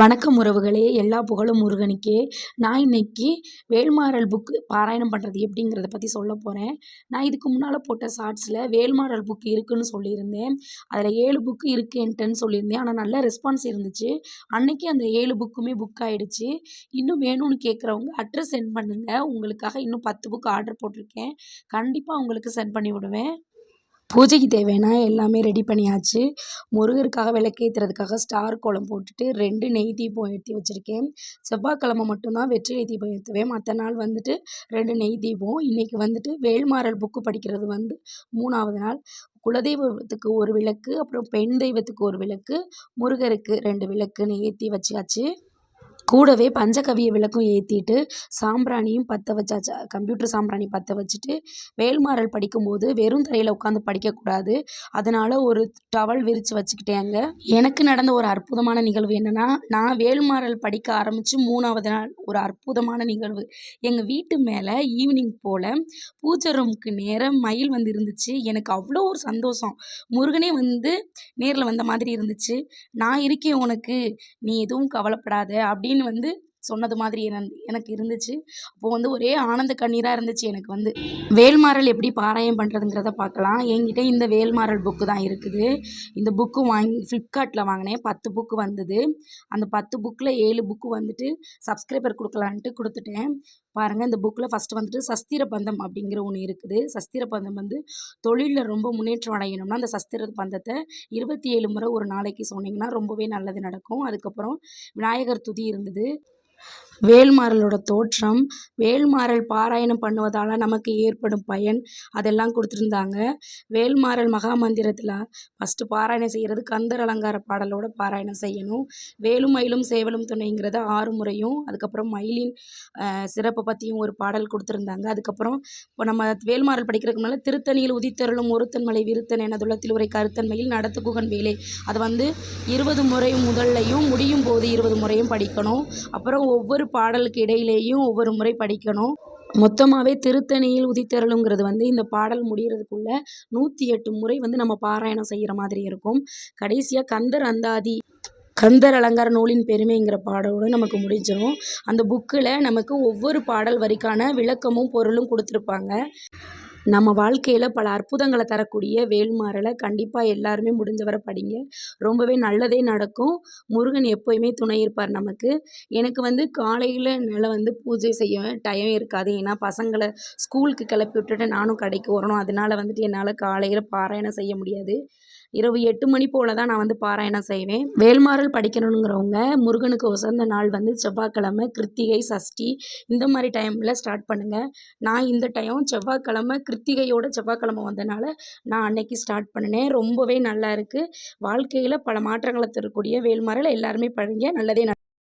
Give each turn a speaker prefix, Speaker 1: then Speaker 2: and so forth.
Speaker 1: வணக்கம் உறவுகளே எல்லா புகழும் முருகனுக்கே. நான் இன்னைக்கு வேல்மாறல் புக்கு பாராயணம் பண்ணுறது எப்படிங்கிறத பற்றி சொல்ல போகிறேன் நான் இதுக்கு முன்னால் போட்ட ஷார்ட்ஸில் வேல்மாறல் புக்கு இருக்குன்னு சொல்லியிருந்தேன். அதில் ஏழு புக்கு இருக்கு சொல்லியிருந்தேன். ஆனால் நல்ல ரெஸ்பான்ஸ் இருந்துச்சு. அன்னைக்கு அந்த ஏழு புக்குமே புக் ஆகிடுச்சு இன்னும் வேணும்னு கேட்குறவங்க அட்ரஸ் சென்ட் பண்ணுங்கள் உங்களுக்காக இன்னும் பத்து புக்கு ஆர்டர் போட்டிருக்கேன். கண்டிப்பாக உங்களுக்கு சென்ட் பண்ணி விடுவேன். பூஜைக்கு தேவையான எல்லாமே ரெடி பண்ணியாச்சு. முருகருக்காக விளக்கேற்றுறதுக்காக ஸ்டார் கோலம் போட்டுட்டு ரெண்டு நெய் தீபம் ஏற்றி வச்சுருக்கேன். செவ்வாய்க்கிழமை மட்டும்தான் வெற்றிலை தீபம் ஏற்றுவேன் மற்ற நாள் வந்துட்டு ரெண்டு நெய் தீபம். இன்றைக்கி வந்துட்டு வேல்மாறல் புக்கு படிக்கிறது வந்து மூணாவது நாள். குலதெய்வத்துக்கு ஒரு விளக்கு அப்புறம் பெண் தெய்வத்துக்கு ஒரு விளக்கு முருகருக்கு ரெண்டு விளக்குன்னு ஏற்றி வச்சாச்சு. கூடவே பஞ்சகவிய விளக்கும் ஏற்றிட்டு சாம்பிராணியும் பற்ற வச்சாச்சு. கம்ப்யூட்டர் சாம்பிராணி பற்ற வச்சுட்டு வேல்மாறல் படிக்கும்போது வெறும் தரையில் உட்காந்து படிக்கக்கூடாது அதனால் ஒரு டவல் விரித்து வச்சுக்கிட்டேங்க. எனக்கு நடந்த ஒரு அற்புதமான நிகழ்வு என்னென்னா நான் வேல்மாறல் படிக்க ஆரம்பித்து மூணாவது நாள் ஒரு அற்புதமான நிகழ்வு. எங்கள் வீட்டு மேலே ஈவினிங் போல் பூஜை ரூமுக்கு நேரம் மயில் வந்து இருந்துச்சு எனக்கு அவ்வளோ ஒரு சந்தோஷம். முருகனே வந்து நேரில் வந்த மாதிரி இருந்துச்சு. நான் இருக்கேன் உனக்கு. நீ எதுவும் கவலைப்படாத. அப்படின்னு வந்து சொன்னது மாதிரி எனக்கு எனக்கு இருந்துச்சு. அப்போது வந்து ஒரே ஆனந்த கண்ணீராக இருந்துச்சு எனக்கு வந்து. வேல்மாறல் எப்படி பாராயம் பண்ணுறதுங்கிறத பார்க்கலாம் என்கிட்ட இந்த வேல்மாறல் புக்கு தான் இருக்குது. இந்த புக்கு வாங்கி ஃப்ளிப்கார்ட்டில் வாங்கினேன். பத்து புக்கு வந்தது. அந்த பத்து புக்கில் ஏழு புக்கு வந்துட்டு சப்ஸ்கிரைபர் கொடுக்கலான்ட்டு கொடுத்துட்டேன். பாருங்கள் இந்த புக்கில் ஃபஸ்ட்டு வந்துட்டு சஸ்திர பந்தம் அப்படிங்கிற ஒன்று இருக்குது. சஸ்திர பந்தம் வந்து தொழிலில் ரொம்ப முன்னேற்றம் அடையணும்னா அந்த சஸ்திர பந்தத்தை இருபத்தி ஏழு முறை ஒரு நாளைக்கு சொன்னீங்கன்னா ரொம்பவே நல்லது நடக்கும். அதுக்கப்புறம் விநாயகர் துதி இருந்தது. வேல்மாறலோட தோற்றம் வேல்மாறல் பாராயணம் பண்ணுவதால் நமக்கு ஏற்படும் பயன் அதெல்லாம் கொடுத்துருந்தாங்க. வேல்மாறல் மகா மந்திரத்தில் ஃபஸ்ட்டு பாராயணம் செய்கிறது கந்தர் அலங்கார பாடலோட பாராயணம் செய்யணும். வேலும் மயிலும் சேவலும் துணைங்கிறத ஆறு முறையும். அதுக்கப்புறம் மயிலின் சிறப்பை பற்றியும் ஒரு பாடல் கொடுத்துருந்தாங்க. அதுக்கப்புறம் இப்போ நம்ம வேல்மாறல் படிக்கிறதுக்கு முன்னால் திருத்தணியில் உதித்தருளும் ஒருத்தன் மலை விருத்தன் என துளத்தில் உரை கருத்தன்மையில் நடத்து குகன் வேலை. அது வந்து இருபது முறை முதல்லையும் முடியும் போது இருபது முறையும் படிக்கணும். அப்புறம் ஒவ்வொரு பாடலுக்கு இடையிலேயும் ஒவ்வொரு முறை படிக்கணும். மொத்தமாகவே திருத்தணியில் உதித்தருளுங்கிறது வந்து இந்த பாடல் முடிகிறதுக்குள்ள நூற்றி எட்டு முறை வந்து நம்ம பாராயணம் செய்கிற மாதிரி இருக்கும். கடைசியாக கந்தர் அந்தாதி கந்தர் அலங்கார நூலின் பெருமைங்கிற பாடலோடு நமக்கு முடிஞ்சிடும் அந்த புக்கில் நமக்கு ஒவ்வொரு பாடல் வரிக்கான விளக்கமும் பொருளும் கொடுத்துருப்பாங்க. நம்ம வாழ்க்கையில் பல அற்புதங்களை தரக்கூடிய வேல்மாறலை கண்டிப்பாக எல்லாருமே முடிஞ்ச வரை படிங்க. ரொம்பவே நல்லதே நடக்கும். முருகன் எப்போயுமே துணை இருப்பார் நமக்கு. எனக்கு வந்து காலையில் என்னால் வந்து பூஜை செய்ய டைம் இருக்காது. ஏன்னா பசங்களை ஸ்கூலுக்கு கிளப்பி விட்டுட்டு நானும் கடைக்கு வரணும் அதனால் வந்துட்டு என்னால் காலையில் பாராயணம் செய்ய முடியாது. இரவு எட்டு மணி போல் தான் நான் வந்து பாராயணம் செய்வேன். வேல்மாறல் படிக்கணுங்கிறவங்க முருகனுக்கு உசந்த நாள் வந்து செவ்வாய்க்கிழமை கிருத்திகை சஷ்டி இந்த மாதிரி டைமில் ஸ்டார்ட் பண்ணுங்கள் நான் இந்த டைம் செவ்வாய்க்கிழமை கிருத்திகையோட செவ்வாய்க்கிழமை வந்தனால நான் அன்னைக்கு ஸ்டார்ட் பண்ணினேன். ரொம்பவே நல்லா இருக்குது வாழ்க்கையில் பல மாற்றங்களை தரக்கூடிய வேல்மாறல் எல்லாருமே பழங்க நல்லதே